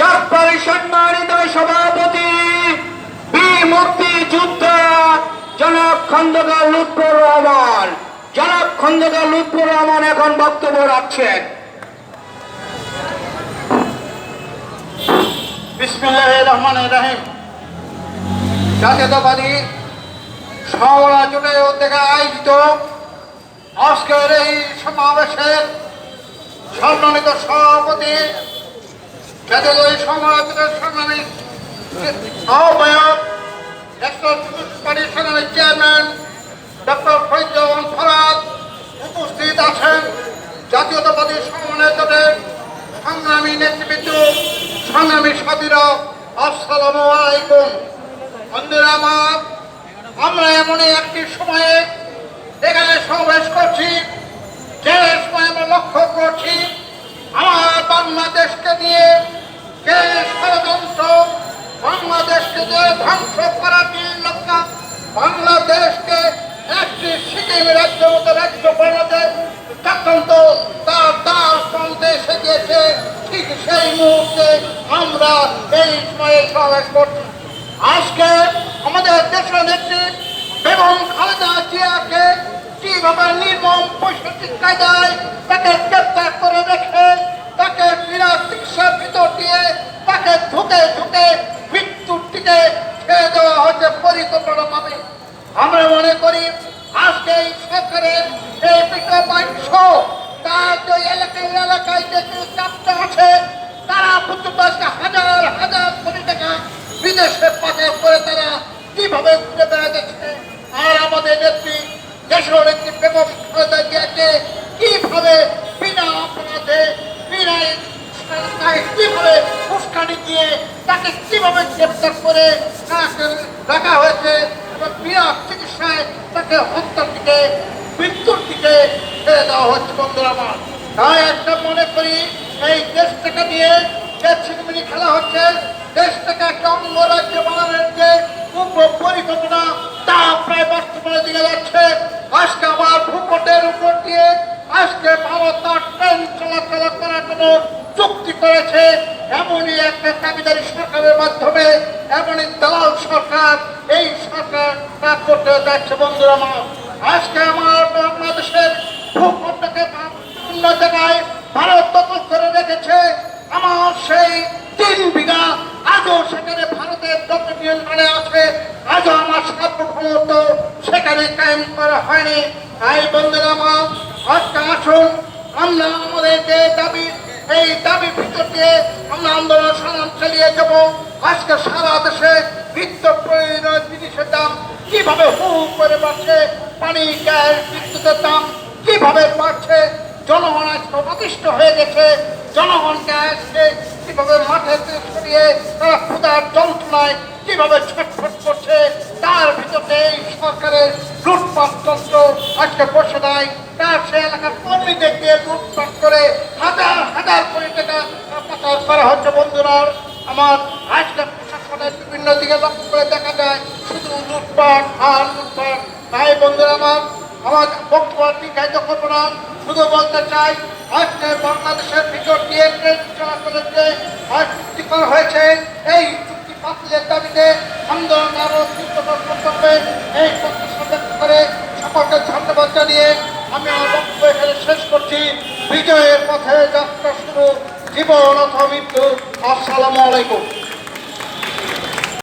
জাপারি সম্মানিত সভাপতি মুক্তি যুদ্ধ, জনাব খন্দকার লুৎফর রহমান। জনাব খন্দকার লুৎফর রহমান এখন বক্তব্য রাখছেন। রহমান আয়োজিত আজকের এই সম্মানিত সভাপতি জাতীয় সমরা জোটের সংগ্রামী আহ্বায়ক পার্টির সংগ্রামী চেয়ারম্যান ডক্টর ফরিদুজ্জামান ফরাদ উপস্থিত আছেন। জাতীয়তাবাদী সমন্বয় সংগ্রামী নেতৃবৃন্দ, সংগ্রামী সাথীরা, আসসালামু আলাইকুম। বন্ধুরা আমার, আমরা এমনই একটি সময়ে ধ্বংস করার লক্ষ্য বাংলাদেশকে একটি সিকিম রাজ্য মতো রাজ্য বানাতে চক্রান্ত তার তার এসে গিয়েছে ঠিক সেই মুহূর্তে আমরা এই সময়ে করছি। আজকে আমাদের দেশের নেত্রী বেগম খালেদা জিয়াকে কীভাবে নির্মম পঁয়ষট্টি কায়দায় তাকে গ্রেপ্তার করে রেখে তাকে বিনা ভিতর দিয়ে? তাকে ঢুকে ঢুকে মৃত্যুর ছেড়ে দেওয়া হচ্ছে পরিকল্পনা ভাবে আমরা মনে করি আজকে এই সরকারের এই তার যে এলাকায় এলাকায় যে চাপটা আছে, তারা আজকে হাজার হাজার কোটি টাকা বিদেশে পাচার করে তারা কীভাবে ঘুরে বেড়াচ্ছে আর আমাদের নেত্রী, দেশের নেত্রী বেগম কীভাবে গ্রেপ্তার করে রাখা হয়েছে এবং বিনা চিকিৎসায় তাকে হত্যার দিকে, মৃত্যুর দিকে ছেড়ে দেওয়া হচ্ছে বন্ধুরা আমার। তাই একটা মনে করি, এই দেশটাকে নিয়ে যে খেলা হচ্ছে দেশটাকে একটা অঙ্গরাজ্য বানানোর যে পরিকল্পনা, তা প্রায় বাস্তবায়নের দিকে যাচ্ছে। আজকে আমার ভূপটের উপর দিয়ে, আজকে ভারত ট্রেন চলাচল করার জন্য চুক্তি করেছে, এমনই একটা দাবিদারি সরকারের মাধ্যমে, এমনই দালাল সরকার, এই সরকার তা করতে যাচ্ছে বন্ধুরা আমার। আজকে আমার বাংলাদেশের ভূখণ্ডকে বিভিন্ন জায়গায় ভারত দখল করে রেখেছে আমার সেই তিন বিঘা। আজও সেখানে ভারতের দখল নিয়ন্ত্রণে আছে, আজও আমার সার্বভৌমত্ব সেখানে কায়েম করা হয়নি। তাই বন্ধুরা আমার, আজকে আসুন, আমরা আমাদের যে দাবি এই দাবির ভিতর দিয়ে আমরা আন্দোলন সংগ্রাম চালিয়ে যাব। আজকে সারা দেশে নিত্য প্রয়োজনীয় জিনিসের দাম কীভাবে হু করে বাড়ছে? পানি, গ্যাস, বিদ্যুতের দাম কীভাবে বাড়ছে? জনগণ আজকে অতিষ্ঠ হয়ে গেছে। জনগণকে আজকে কীভাবে মাঠে সরিয়ে তারা ক্ষুদার যন্ত্রণায় কীভাবে ছটফট করছে, তার ভিতরে এই সরকারের লুটপাট তন্ত্র আজকে বসে দেয়। তার সে এলাকার কর্মীদের দিয়ে লুটপাট করে হাজার করা হচ্ছে, বন্ধুরা, আমার আজকে প্রশাসনের বিভিন্ন দিকে লক্ষ্য করে দেখা যায়, শুধু লুটপাট আর লুটপাট। তাই, বন্ধুরা, আমার আমার বক্তব্য দীর্ঘায়িত করব না। শুধু বলতে চাই, আজকে বাংলাদেশের ভিতর দিয়ে ট্রেন চলাচলের যে চুক্তি করা হয়েছে, এই চুক্তি বাতিলের দাবিতে আন্দোলন আরও তীব্রতর করতে এই প্রত্যাশা ব্যক্ত করে সকলকে ধন্যবাদ জানিয়ে আমি আমার বক্তব্য এখানে শেষ করছি। বিজয়ের পথে যাত্রা জীবন অথবা মৃত্যু। আসসালামু আলাইকুম।